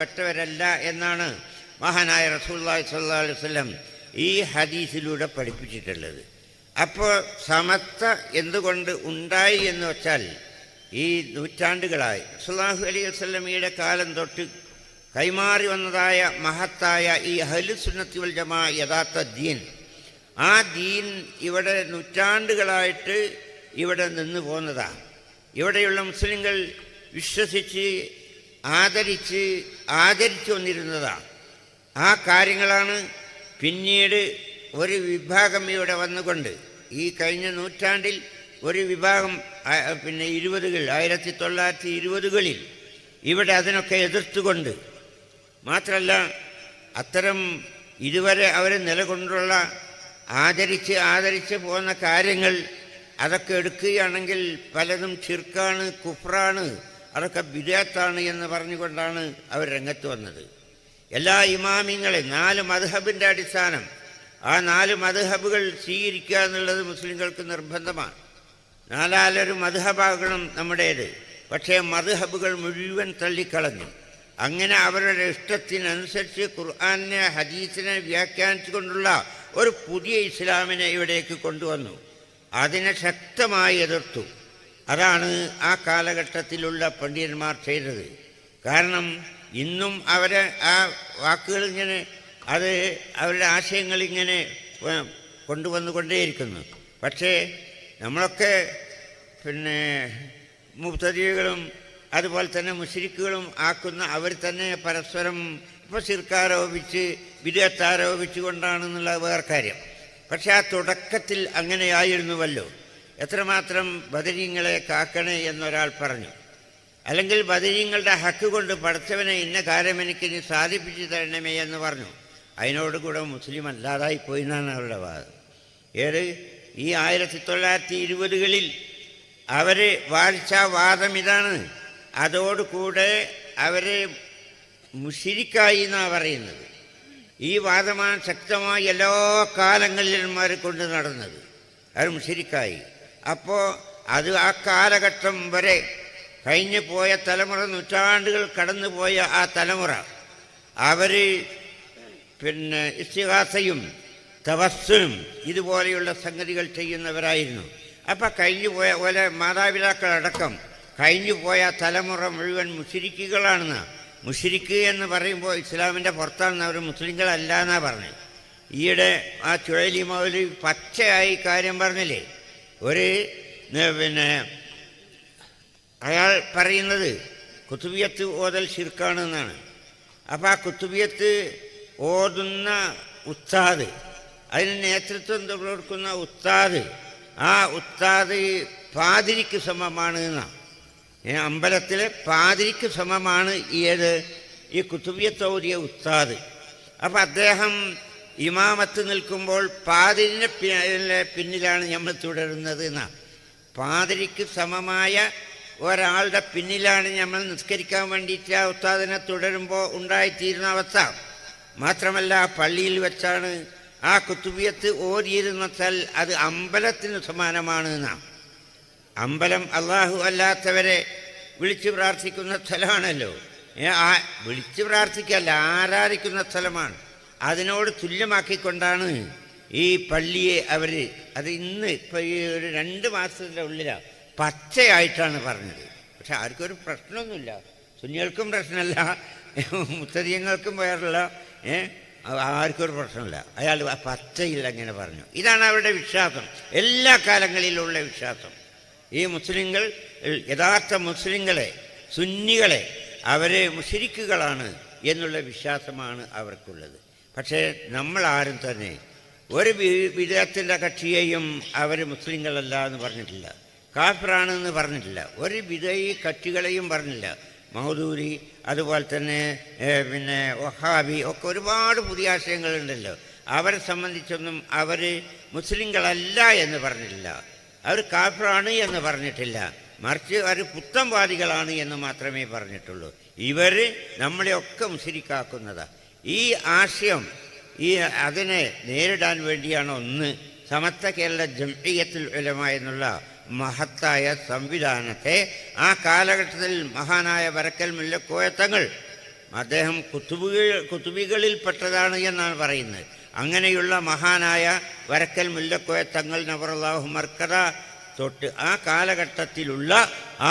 പെട്ടവരല്ല എന്നാണ് മഹാനായ റസൂല്ലായി സല്ലാ വസല്ലം ഈ ഹദീസിലൂടെ പഠിപ്പിച്ചിട്ടുള്ളത്. അപ്പോൾ സമത്വ എന്തുകൊണ്ട് ഉണ്ടായി എന്ന് വെച്ചാൽ ഈ നൂറ്റാണ്ടുകളായി. സുല്ലാഹു അലൈഹി വസ്ലമിയുടെ കാലം തൊട്ട് കൈമാറി വന്നതായ മഹത്തായ ഈ അഹ്ലുസുന്നത്തി വൽ ജമാ യഥാർത്ഥ ദീൻ. ആ ദീൻ ഇവിടെ നൂറ്റാണ്ടുകളായിട്ട് ഇവിടെ നിന്ന് പോന്നതാണ് ഇവിടെയുള്ള മുസ്ലിങ്ങൾ വിശ്വസിച്ച് ആദരിച്ച് ആദരിച്ചു വന്നിരുന്നതാണ് ആ കാര്യങ്ങളാണ് പിന്നീട് ഒരു വിഭാഗം ഇവിടെ വന്നുകൊണ്ട് ഈ കഴിഞ്ഞ നൂറ്റാണ്ടിൽ ഒരു വിഭാഗം പിന്നെ ഇരുപതുകൾ ആയിരത്തി തൊള്ളായിരത്തി ഇരുപതുകളിൽ ഇവിടെ അതിനൊക്കെ എതിർത്തുകൊണ്ട് മാത്രമല്ല അത്തരം ഇതുവരെ അവർ നിലകൊണ്ടുള്ള ആദരിച്ച് ആദരിച്ച് പോകുന്ന കാര്യങ്ങൾ അതൊക്കെ എടുക്കുകയാണെങ്കിൽ പലതും ചിർക്കാണ് കുഫ്രാണ് അതൊക്കെ വിദേത്താണ് എന്ന് പറഞ്ഞുകൊണ്ടാണ് അവർ രംഗത്ത് വന്നത്. എല്ലാ ഇമാമിങ്ങളെ നാല് മധുഹബിന്റെ അടിസ്ഥാനം. ആ നാല് മധുഹബുകൾ സ്വീകരിക്കുക എന്നുള്ളത് മുസ്ലിങ്ങൾക്ക് നിർബന്ധമാണ്. നാലാലൊരു മധുഹബാകണം നമ്മുടേത്. പക്ഷേ മധുഹബുകൾ മുഴുവൻ തള്ളിക്കളഞ്ഞു. അങ്ങനെ അവരുടെ ഇഷ്ടത്തിനനുസരിച്ച് ഖുർആാനിനെ ഹദീസിനെ വ്യാഖ്യാനിച്ചുകൊണ്ടുള്ള ഒരു പുതിയ ഇസ്ലാമിനെ ഇവിടേക്ക് കൊണ്ടുവന്നു. അതിനെ ശക്തമായി എതിർത്തു. അതാണ് ആ കാലഘട്ടത്തിലുള്ള പണ്ഡിതന്മാർ ചെയ്തത്. കാരണം ഇന്നും അവരെ ആ വാക്കുകൾ ഇങ്ങനെ അത് അവരുടെ ആശയങ്ങൾ ഇങ്ങനെ കൊണ്ടുവന്നുകൊണ്ടേയിരിക്കുന്നു പക്ഷേ നമ്മളൊക്കെ പിന്നെ മുബ്തദികളും അതുപോലെ തന്നെ മുഷരിക്കുകളും ആക്കുന്ന അവർ തന്നെ പരസ്പരം ഇപ്പോൾ ശിർക്കാരോപിച്ച് വിദഗ്ധാരോപിച്ചുകൊണ്ടാണെന്നുള്ള വേറെ കാര്യം പക്ഷേ ആ തുടക്കത്തിൽ അങ്ങനെയായിരുന്നുവല്ലോ. എത്രമാത്രം ബദരീങ്ങളെ കാക്കണേ എന്നൊരാൾ പറഞ്ഞു. അല്ലെങ്കിൽ ബദരീങ്ങളുടെ ഹക്ക് കൊണ്ട് പഠിച്ചവനെ ഇന്ന കാര്യം എനിക്ക് ഇനി സാധിപ്പിച്ചു തരണമേ എന്ന് പറഞ്ഞു. അതിനോട് കൂടെ മുസ്ലിം അല്ലാതായി പോയി എന്നാണ് അവരുടെ വാദം. ഏത്? ഈ ആയിരത്തി തൊള്ളായിരത്തി ഇരുപതുകളിൽ അവർ വാഴ്ച വാദം ഇതാണ്. അതോടുകൂടെ അവരെ മുഷിരിക്കായി എന്നാണ് പറയുന്നത്. ഈ വാദമാണ് ശക്തമായി എല്ലാ കാലങ്ങളിലും കൊണ്ട് നടന്നത്. അവർ മുഷിരിക്കായി. അപ്പോൾ അത് ആ കാലഘട്ടം വരെ കഴിഞ്ഞു പോയ തലമുറ നൂറ്റാണ്ടുകൾ കടന്നുപോയ ആ തലമുറ. അവർ പിന്നെ ഇസ്തിഹാസയും തവസ്സും ഇതുപോലെയുള്ള സംഗതികൾ ചെയ്യുന്നവരായിരുന്നു. അപ്പം കഴിഞ്ഞു പോയ പോലെ മാതാപിതാക്കളടക്കം കഴിഞ്ഞു പോയ തലമുറ മുഴുവൻ മുഷിരിക്കുകളാണെന്ന്. മുഷിരിക്ക് എന്ന് പറയുമ്പോൾ ഇസ്ലാമിന്റെ പുറത്താണെന്ന് അവർ മുസ്ലിങ്ങളല്ല എന്നാണ് പറഞ്ഞത് ഈയിടെ ആ ചുഴലി മൗലി പച്ചയായി കാര്യം പറഞ്ഞില്ലേ? ഒരു പിന്നെ അയാൾ പറയുന്നത് കുത്തുബിയത്ത് ഓതൽ ശിർക്കാണ് എന്നാണ് അപ്പം ആ കുത്തുബിയത്ത് ഓതുന്ന ഉസ്താദ് അതിന് നേതൃത്വം കൊടുക്കുന്ന ഉസ്താദ് ആ ഉസ്താദ് പാതിരിക്ക് സമമാണ് എന്നാണ് അമ്പലത്തിലെ പാതിരിക്ക് സമമാണ് ഏത്? ഈ കുത്തുബിയത്തോതിയ ഉത്താദ് ഉസ്താദ്. അപ്പം അദ്ദേഹം ഇമാമത്ത് നിൽക്കുമ്പോൾ പാതിരിന് പിന്നിലാണ് നമ്മൾ തുടരുന്നത് എന്നാണ് പാതിരിക്ക് സമമായ ഒരാളുടെ പിന്നിലാണ് നമ്മൾ നിസ്കരിക്കാൻ വേണ്ടിയിട്ട് ആ ഉസ്താദിനെ തുടരുമ്പോൾ ഉണ്ടായിത്തീരുന്ന അവസ്ഥ. മാത്രമല്ല പള്ളിയിൽ വെച്ചാണ് ആ കുത്തുബിയത്ത് ഓതിയിരുന്നെച്ചാൽ അത് അമ്പലത്തിന് സമാനമാണ് എന്നാണ് അമ്പലം അള്ളാഹു അല്ലാത്തവരെ വിളിച്ചു പ്രാർത്ഥിക്കുന്ന സ്ഥലമാണല്ലോ. ആ വിളിച്ചു പ്രാർത്ഥിക്കല്ല ആരാധിക്കുന്ന സ്ഥലമാണ്. അതിനോട് തുല്യമാക്കിക്കൊണ്ടാണ് ഈ പള്ളിയെ അവർ അത് ഇന്ന് ഇപ്പോൾ ഈ ഒരു രണ്ട് മാസത്തിന്റെ ഉള്ളിലാണ് പച്ചയായിട്ടാണ് പറഞ്ഞത്. പക്ഷെ ആർക്കും ഒരു പ്രശ്നമൊന്നുമില്ല. സുന്നികൾക്കും പ്രശ്നമല്ല. മുത്തരിയങ്ങൾക്കും വേറല്ല. ഏ? ആർക്കും ഒരു പ്രശ്നമില്ല. അയാൾ പച്ചയിൽ അങ്ങനെ പറഞ്ഞു. ഇതാണ് അവരുടെ വിശ്വാസം. എല്ലാ കാലങ്ങളിലുള്ള വിശ്വാസം. ഈ മുസ്ലിങ്ങൾ യഥാർത്ഥ മുസ്ലിങ്ങളെ സുന്നികളെ അവരെ മുഷരിക്കുകളാണ് എന്നുള്ള വിശ്വാസമാണ് അവർക്കുള്ളത്. പക്ഷേ നമ്മളാരും തന്നെ ഒരു വിധത്തിന്റെ കക്ഷിയെയും അവർ മുസ്ലിങ്ങളല്ല എന്ന് പറഞ്ഞിട്ടില്ല. കാഫിറാണെന്ന് പറഞ്ഞിട്ടില്ല. ഒരു വിധയി കക്ഷികളെയും പറഞ്ഞില്ല. മൗദൂരി അതുപോലെ തന്നെ പിന്നെ ഒഹാബി ഒക്കെ ഒരുപാട് പുതിയ ആശയങ്ങളുണ്ടല്ലോ. അവരെ സംബന്ധിച്ചൊന്നും അവർ മുസ്ലിങ്ങളല്ല എന്ന് പറഞ്ഞിട്ടില്ല. അവർ കാഫിറാണ് എന്ന് പറഞ്ഞിട്ടില്ല. മറിച്ച് അവർ പുത്തംവാദികളാണ് എന്ന് മാത്രമേ പറഞ്ഞിട്ടുള്ളൂ. ഇവർ നമ്മളെയൊക്കെ മുസ്ലിക്കാക്കുന്നതാണ് ഈ ആശയം ഈ അതിനെ നേരിടാൻ വേണ്ടിയാണ് ഒന്ന് സമസ്ത കേരള ജംഇയ്യത്തുൽ ഉലമ എന്നുള്ള മഹത്തായ സംവിധാനത്തെ ആ കാലഘട്ടത്തിൽ മഹാനായ വരക്കൽ മുല്ലക്കോയത്തങ്ങൾ അദ്ദേഹം കുത്തുബികൾ കുത്തുബികളിൽപ്പെട്ടതാണ് എന്നാണ് പറയുന്നത്. അങ്ങനെയുള്ള മഹാനായ വരക്കൽ മുല്ലക്കോയത്തങ്ങൾ തങ്ങൾ മർക്കറ തൊട്ട് ആ കാലഘട്ടത്തിലുള്ള ആ